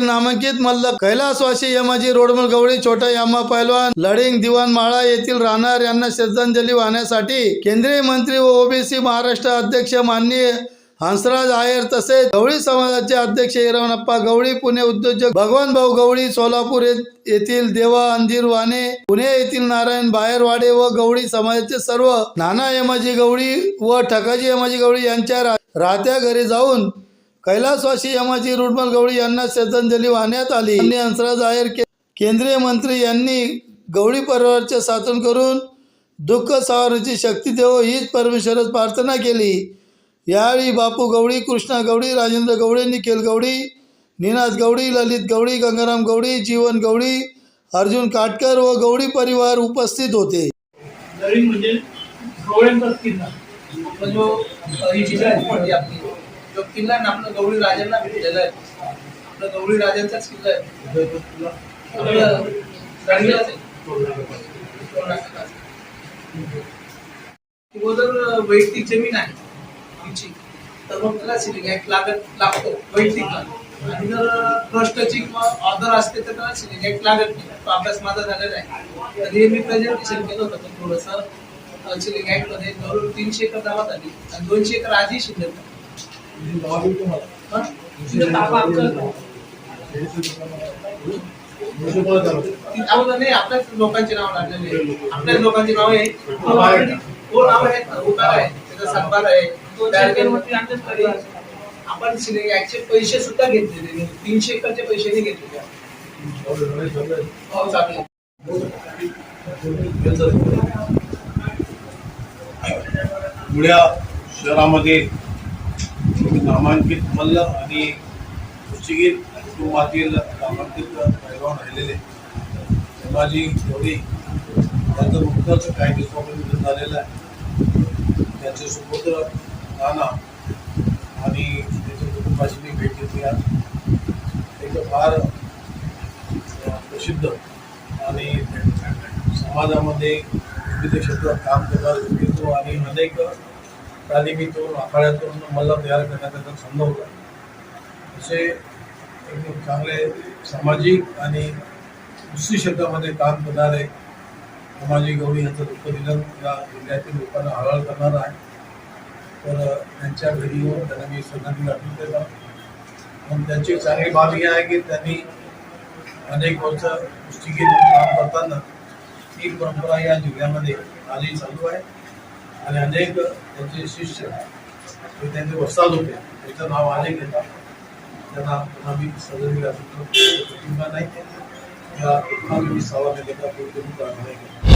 नामांकित मल्ल कैलासवासी यमाजी रोडमल गवळी छोटा यामा पैलवान लडिंग दिवाण माळा येथील राहणार यांना श्रद्धांजली वाहण्यासाठी केंद्रीय मंत्री व ओबीसी महाराष्ट्र अध्यक्ष माननीय हंसराज आयर तसेच गवळी समाजाचे अध्यक्ष हिरवणप्पा गवळी पुणे उद्योजक भगवान भाऊ गवळी सोलापूर येथील देवा अंजीर वाणे पुणे येथील नारायण बाहेरवाडे व गवळी समाजाचे सर्व नाना यमाजी गवळी व ठकाजी यमाजी गवळी यांच्या राहत्या घरी जाऊन कैलासवासी यमाजी रुडमल गवळी यांना श्रद्धांजली वाहण्यात आली. आणि हंसराज आयर के- केंद्रीय मंत्री यांनी गवळी परिवाराचे साधन करून दुःख सावरण्याची शक्ती देव हीच परमेश्वरच प्रार्थना केली. यावेळी बापू गवळी कृष्णा गवळी राजेंद्र गवळी निखिल गवळी निनाद गवळी ललित गवळी गंगाराम गवळी जीवन गवळी अर्जुन काटकर व गवळी परिवार उपस्थित होते. म्हणजे गवळ्यांचाच किल्ला. जो तो जो किल्ला आहे ना आपलं गवळी राजांना भेटलेला आहे. आपलं गवळी राजांचाच किल्ला आहे. आपलं आहे. वैयक्तिक जमीन आहे. आमची. तर मग त्याला सिलिंग ऍक्ट लागत लागतो. वैयक्तिक आणि जर ट्रस्टची किंवा ऑर्डर असते तर त्याला सिलिंग ऍक्ट लागत नाही. तो अभ्यास माझा झालेला आहे. तर हे मी प्रेझेंटेशन केलं होतं. पण थोडंसं सिलिंग ऍक्टमध्ये जवळ तीनशे एकर गावात आली. आणि दोनशे एकर आधी शिल्लक नाही आपल्याच लोकांची नाव लागलेली आपल्याच लोकांची नाव आहे तो नाव आहेत ना, आहे त्याचा सातबार आहे शेतकऱ्यांवरती आमच्याच परिवार आहे. आपण सिलिंग ऍक्टचे पैसे सुद्धा घेतलेले तीनशे एकरचे पैसे नाही घेतलेले हो चालेल धुळ्या शहरामध्ये नामांकित मल्ल आणि कुस्तीगीर कुटुंबातील नामांकित पैलवान राहिलेले. संभाजी गवळी यांचं नुकतंच काही दिवसापूर्वी निधन झालेलं आहे. त्यांचे सुपुत्र नाना आणि त्याच्या कुटुंबाशी मी भेट घेतली आज. एक फार प्रसिद्ध आणि समाजामध्ये विविध क्षेत्रात काम करणारा व्यक्ती आणि अनेक तालिमीतून आखाड्यातून मला तयार करण्याचा त्याचा छंद होता. असे एकदम चांगले सामाजिक आणि कृषी क्षेत्रामध्ये काम करणारे समाजी गवळी यांचं दुःख निधन या जिल्ह्यातील लोकांना हळहळ करणार आहे. तर त्यांच्या घरी येऊन त्यांना मी श्रद्धांजली अर्पण देत पण त्यांची चांगली बाब ही आहे की त्यांनी अनेक वर्ष कुस्तीगीर काम करताना ही परंपरा या जिल्ह्यामध्ये आजही चालू आहे. आणि अनेक त्यांचे शिष्य त्यांचे वस्ताद होते त्याचं नाव अनेक येतात त्यांना पुन्हा मी सजवली असतो कुटुंबा नाही. या दुःखामध्ये मी पूर्ण प्रार्थना केली.